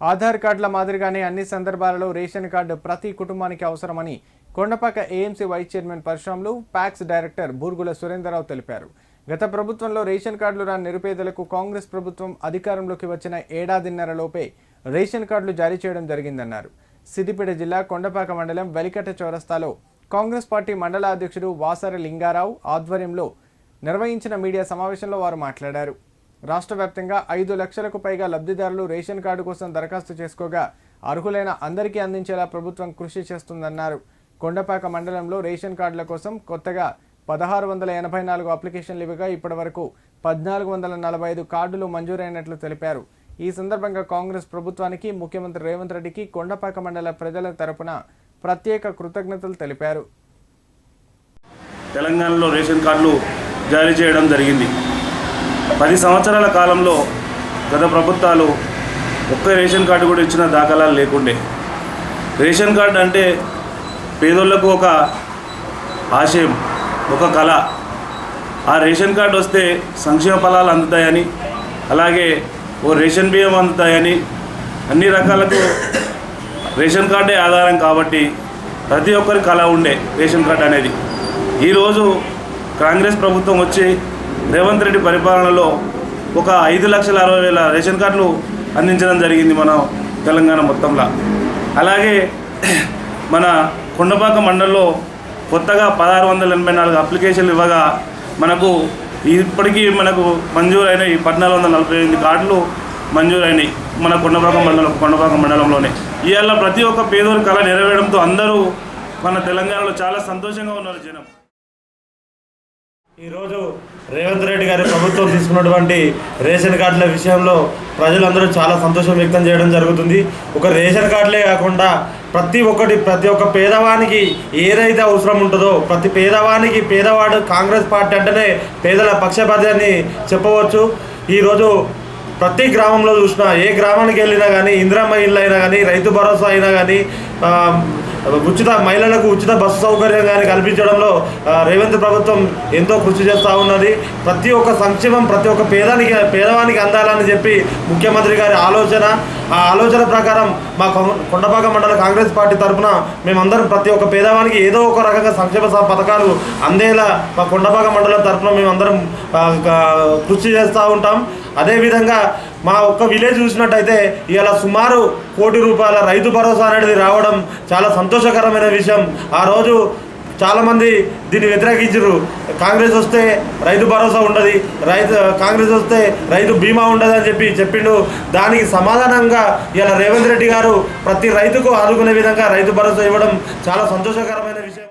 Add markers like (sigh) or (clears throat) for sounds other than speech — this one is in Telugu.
ఆధార్ కార్డుల మాదిరిగానే అన్ని సందర్భాలలో రేషన్ కార్డు ప్రతి కుటుంబానికి అవసరమని Kondapaka AMC vice chairman Parasuramulu PACS director Burgula Surendar Rao తెలిపారు. గత ప్రభుత్వంలో రేషన్ కార్డులు రాని నిరుపేదలకు కాంగ్రెస్ ప్రభుత్వం అధికారంలోకి వచ్చిన ఏడాదిన్నరలోపే రేషన్ కార్డులు జారీ చేయడం జరిగిందన్నారు. సిద్దిపేట జిల్లా కొండపాక మండలం వెలికట్ట చౌరస్తాలో కాంగ్రెస్ పార్టీ మండల అధ్యక్షుడు వాసర లింగారావు ఆధ్వర్యంలో నిర్వహించిన మీడియా సమావేశంలో వారు మాట్లాడారు. రాష్ట్ర వ్యాప్తంగా ఐదు లక్షలకు పైగా లబ్ధిదారులు రేషన్ కార్డు కోసం దరఖాస్తు చేసుకోగా అర్హులైన అందరికీ అందించేలా ప్రభుత్వం కృషి చేస్తుందన్నారు. కొండపాక మండలంలో రేషన్ కార్డుల కోసం కొత్తగా పదహారు వందల ఎనభై నాలుగు అప్లికేషన్లు ఇవ్వగా ఇప్పటివరకు పద్నాలుగు వందల నలభై ఐదు కార్డులు మంజూరైనట్లు తెలిపారు. ఈ సందర్భంగా కాంగ్రెస్ ప్రభుత్వానికి ముఖ్యమంత్రి రేవంత్ రెడ్డికి కొండపాక మండల ప్రజల తరపున ప్రత్యేక కృతజ్ఞతలు తెలిపారు. తెలంగాణలో రేషన్ కార్డులు జారీ చేయడం జరిగింది. పది సంవత్సరాల కాలంలో గత ప్రభుత్వాలు ఒక్క రేషన్ కార్డు కూడా ఇచ్చిన దాఖలాలు లేకుండే. రేషన్ కార్డు అంటే పేదోళ్ళకు ఒక ఆశయం ఒక కళ. ఆ రేషన్ కార్డు వస్తే సంక్షేమ ఫలాలు అందుతాయని అలాగే ఓ రేషన్ బియ్యం అందుతాయని అన్ని రకాలకు రేషన్ కార్డే ఆధారం కాబట్టి ప్రతి ఒక్కరి కళ ఉండే రేషన్ కార్డు అనేది. ఈరోజు కాంగ్రెస్ ప్రభుత్వం వచ్చి రేవంత్ రెడ్డి పరిపాలనలో ఒక ఐదు లక్షల అరవై వేల రేషన్ కార్డులు అందించడం జరిగింది మన తెలంగాణ మొత్తంలో. అలాగే (clears throat) మన కొండపాక మండలంలో కొత్తగా పదహారు వందల ఎనభై నాలుగు అప్లికేషన్లు ఇవ్వగా మనకు ఇప్పటికీ మనకు మంజూరైన ఈ పద్నాలుగు వందల నలభై ఎనిమిది కార్డులు మంజూరైనాయి మన కొండపాక మండలం కొండపాక మండలంలోనే. ఇవాళ ప్రతి ఒక్క పేదోరి కళ నెరవేయడంతో అందరూ మన తెలంగాణలో చాలా సంతోషంగా ఉన్నారు జనం. ఈరోజు రేవంత్ రెడ్డి గారి ప్రభుత్వం తీసుకున్నటువంటి రేషన్ కార్డుల విషయంలో ప్రజలందరూ చాలా సంతోషం వ్యక్తం చేయడం జరుగుతుంది. ఒక రేషన్ కార్డులే కాకుండా ప్రతి ఒక్కటి ప్రతి ఒక్క పేదవానికి ఏదైతే అవసరం ఉంటుందో ప్రతి పేదవానికి పేదవాడు కాంగ్రెస్ పార్టీ అంటేనే పేదల పక్షపాతాన్ని చెప్పవచ్చు. ఈరోజు ప్రతి గ్రామంలో చూసినా ఏ గ్రామానికి వెళ్ళినా కానీ ఇందిరమ్మ ఇల్లు అయినా కానీ రైతు భరోసా అయినా కానీ ఉచిత మహిళలకు ఉచిత బస్సు సౌకర్యం కానీ కల్పించడంలో రేవంత్ ప్రభుత్వం ఎంతో కృషి చేస్తూ ఉన్నది. ప్రతి ఒక్క సంక్షేమం ప్రతి ఒక్క పేదానికి పేదవానికి అందాలని చెప్పి ముఖ్యమంత్రి గారి ఆలోచన. ఆ ఆలోచన ప్రకారం మా కొండపాక మండల కాంగ్రెస్ పార్టీ తరఫున మేమందరం ప్రతి ఒక్క పేదవానికి ఏదో ఒక రకంగా సంక్షేమ పథకాలు అందేలా మా కొండపాక మండలం తరఫున మేమందరం కృషి చేస్తూ ఉంటాం. అదేవిధంగా మా ఒక్క విలేజ్ చూసినట్టయితే ఇవాళ సుమారు కోటి రూపాయల రైతు భరోసా అనేది రావడం చాలా సంతోషకరమైన విషయం. ఆ రోజు చాలామంది దీన్ని వ్యతిరేకించరు. కాంగ్రెస్ వస్తే రైతు భరోసా ఉండదు రైతు కాంగ్రెస్ వస్తే రైతు బీమా ఉండదు అని చెప్పి చెప్పిండు. దానికి సమాధానంగా ఇలా రేవంత్ రెడ్డి గారు ప్రతి రైతుకు ఆదుకునే విధంగా రైతు భరోసా ఇవ్వడం చాలా సంతోషకరమైన విషయం.